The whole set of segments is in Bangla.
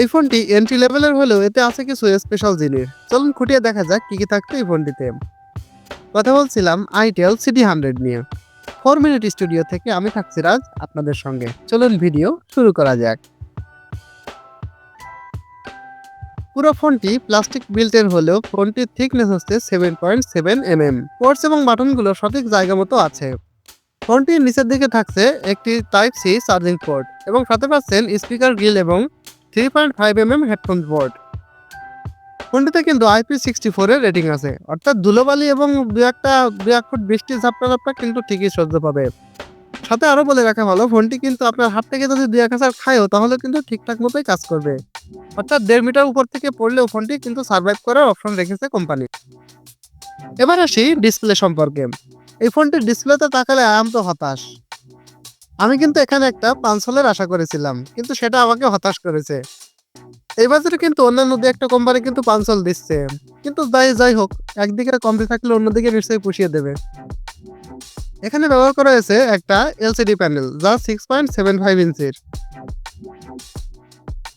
এই ফোনটি এন্ট্রি লেভেলের হলেও এতে আছে কিছু স্পেশাল জিনিস। চলুন খুঁটিয়ে দেখা যাক কি কি থাকতো এই ফোনটিতে। কথা বলছিলাম আইটেল সিটি হান্ড্রেড নিয়ে। ফোর মিনিট স্টুডিও থেকে আমি থাকছি রাজ আপনাদের সঙ্গে। চলুন ভিডিও শুরু করা যাক। পুরো ফোনটি প্লাস্টিক বিল্টের হলেও ফোনটির থিকনেস হচ্ছে seven point seven M M ports এবং বাটনগুলো সঠিক জায়গা মতো আছে। ফোনটির নিচের দিকে থাকছে একটি টাইপ সি চার্জিং পোর্ট এবং সাথে পাচ্ছেন স্পিকার গ্রিল এবং three point five M M headphone port ফোনটিতে কিন্তু আইপি সিক্সটি ফোরের রেটিং আছে। অর্থাৎ ধুলোবালি এবং দু একটা, দু এক ফুট বৃষ্টি ঝাপটা ঝাপটা কিন্তু ঠিকই সহ্য পাবে। সাথে আরও বলে রাখা ভালো, ফোনটি কিন্তু আপনার হাত থেকে যদি দু এক হাজার খায়ও, তাহলে কিন্তু ঠিকঠাক মতোই কাজ করবে। অর্থাৎ দেড় মিটার উপর থেকে পড়লেও ফোনটি কিন্তু সার্ভাইভ করার অপশন রেখেছে কোম্পানি এবার আসি ডিসপ্লে সম্পর্কে। এই ফোনটির ডিসপ্লেতে তাকালে আম তো হতাশ। আমি কিন্তু এখানে একটা পাঁচশোলের আশা করেছিলাম, কিন্তু সেটা আমাকে হতাশ করেছে। এই বাজারে কিন্তু অন্যান্য দু একটা কোম্পানি কিন্তু পাঁচশোল দিচ্ছে। কিন্তু যাই যাই হোক, একদিকে কমতি থাকলে অন্যদিকে নিশ্চয়ই পুষিয়ে দেবে। এখানে ব্যবহার করা হয়েছে একটা এলসিডি প্যানেল যা সিক্স পয়েন্ট সেভেন ফাইভ ইঞ্চির।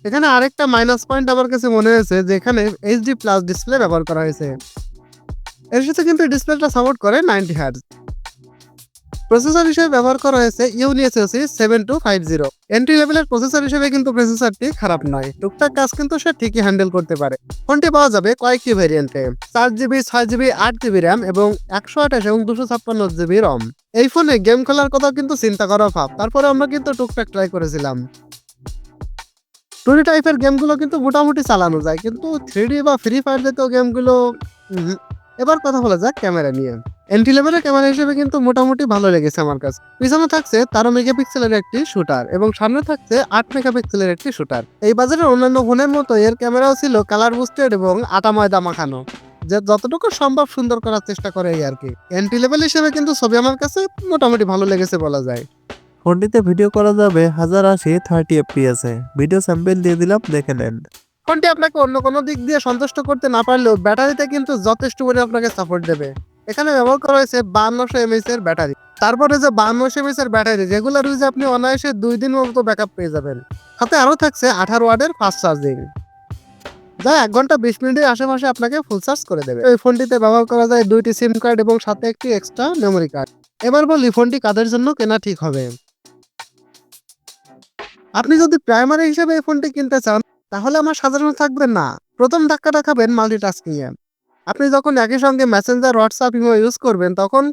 এখানে আরেকটা মাইনাস পয়েন্ট আমার কাছে মনে হয়েছে যে এখানে এইচডি প্লাস ডিসপ্লে ব্যবহার করা হয়েছে। এর সাথে কিন্তু ডিসপ্লেটা সাপোর্ট করে নাইনটি হার্জ প্রসেসর হিসেবে ব্যবহার করা হয়েছে Unisoc seven two five zero entry লেভেলের প্রসেসর হিসেবে কিন্তু প্রসেসরটি খারাপ নয়। টুকটাক কাজ কিন্তু সে ঠিকই হ্যান্ডেল করতে পারে। ফোনটি পাওয়া যাবে কয়েকটি ভেরিয়েন্টে চার জিবি ছয় জিবি আট জিবি র্যাম এবং একশো আঠাশ এবং দুশো ছাপ্পান্ন জিবি রম এই ফোনে গেম খেলার কথা কিন্তু চিন্তা করা ভাব তারপরে আমরা কিন্তু টুকটাক ট্রাই করেছিলাম। টুরি টাইপের গেমগুলো কিন্তু মোটামুটি চালানো যায়। কিন্তু থ্রি বা ফ্রি ফায়ার জাতীয় গেমগুলো এবার কথা বলা যাক ক্যামেরা নিয়ে। এন্ট্রি লেভেলের ক্যামেরা হিসেবে কিন্তু মোটামুটি ভালো লেগেছে আমার কাছে। পিছনে থাকছে তেরো মেগাপিক্সেলের একটি শুটার এবং সামনে থাকছে আট মেগাপিক্সেলের একটি শুটার এই বাজারের অন্যান্য ফোনের মতো এর ক্যামেরাও ছিল কালার বুস্টেড এবং আটা ময়দা মাখানো যে যতটুকু সম্ভব সুন্দর করার চেষ্টা করে এই আর কি। এন্ট্রি লেভেল হিসেবে কিন্তু ছবি আমার কাছে মোটামুটি ভালো লেগেছে বলা যায়। ফোনটিতে ভিডিও করা যাবে হাজার আশি থার্টি এফপিএস এ। ভিডিও স্যাম্পেল দিয়ে দিলাম দেখে নেন। ফোনটি আপনাকে অন্য কোনো দিক দিয়ে সন্তুষ্ট করতে না পারলেও ব্যাটারিতে কিন্তু যথেষ্ট পরিমাণে আপনাকে সাপোর্ট দেবে। এখানে ব্যবহার করা হয়েছে বান্নশো এমএস এর ব্যাটারি। তারপরে যে বান্নশো এমএস এর ব্যাটারি রেগুলার ইউজে আপনি অনায়াসে দুই দিন মতো ব্যাকআপ পেয়ে যাবেন। সাথে আরও থাকছে আঠারো ওয়ার্ডের ফাস্ট চার্জিং যা এক ঘণ্টা বিশ মিনিটের আশেপাশে আপনাকে ফুল চার্জ করে দেবে। এই ফোনটিতে ব্যবহার করা যায় দুইটি সিম কার্ড এবং সাথে একটি এক্সট্রা মেমোরি কার্ড এবার বলি, ফোনটি কাদের জন্য কেনা ঠিক হবে? আপনি যদি প্রাইমারি হিসেবে এই ফোনটি কিনতে চান, তাহলে আমার সাধারণ থাকবে না। প্রথম ধাক্কাটা খাবেন মাল্টিটাস্কিং এ। আপনি যখন একই সঙ্গে মেসেঞ্জার হোয়াটসঅ্যাপ ইমো ইউজ করবেন, তখন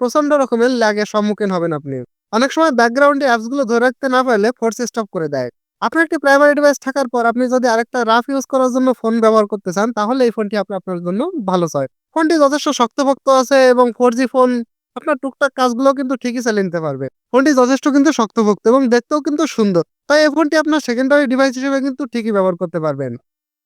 প্রচণ্ড রকমের ল্যাগের সম্মুখীন হবেন আপনি। অনেক সময় ব্যাকগ্রাউন্ডে অ্যাপসগুলো ধরে রাখতে না পারলে ফোর্স স্টপ করে দেয়। আপনার একটি প্রাইমারি ডিভাইস থাকার পর আপনি যদি আরেকটা রাফ ইউজ করার জন্য ফোন ব্যবহার করতে চান, তাহলে এই ফোনটি আপনি আপনার জন্য ভালো হয়। ফোনটি যথেষ্ট শক্তপোক্ত আছে এবং ফোর জি ফোন আপনার টুকটাক কাজগুলো কিন্তু ঠিকই চালিয়ে নিতে পারবে। ফোনটি যথেষ্ট কিন্তু শক্তপোক্ত এবং দেখতেও কিন্তু সুন্দর। তাই এই ফোনটি আপনার সেকেন্ডারি ডিভাইস হিসেবে কিন্তু ঠিকই ব্যবহার করতে পারবেন।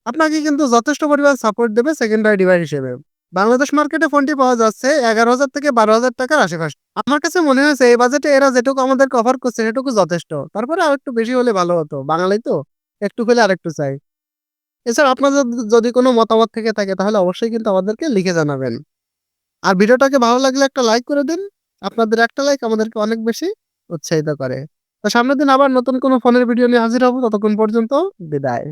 আপনাকে কিন্তু যথেষ্ট পরিমাণ সাপোর্ট দেবে সেকেন্ডারি ডিভাইস হিসেবে। বাংলাদেশ মার্কেটে ফোনটি পাওয়া যাচ্ছে এগারো হাজার থেকে বারো হাজার টাকার আশেপাশে। আমার কাছে মনে হয়েছে এই বাজেটে এরা যেটুকু আমাদেরকে অফার করছে সেটুকু যথেষ্ট। তারপরে আর একটু বেশি হলে ভালো হতো। বাঙালি তো, একটু হলে আরেকটু চাই। এছাড়া আপনাদের যদি কোনো মতামত থেকে থাকে তাহলে অবশ্যই কিন্তু আমাদেরকে লিখে জানাবেন। আর ভিডিওটাকে ভালো লাগলে একটা লাইক করে দিন। আপনাদের একটা লাইক আমাদেরকে অনেক বেশি উৎসাহিত করে। তো সামনের দিন আবার নতুন কোনো ফোনের ভিডিও নিয়ে হাজির হব। ততক্ষণ পর্যন্ত বিদায়।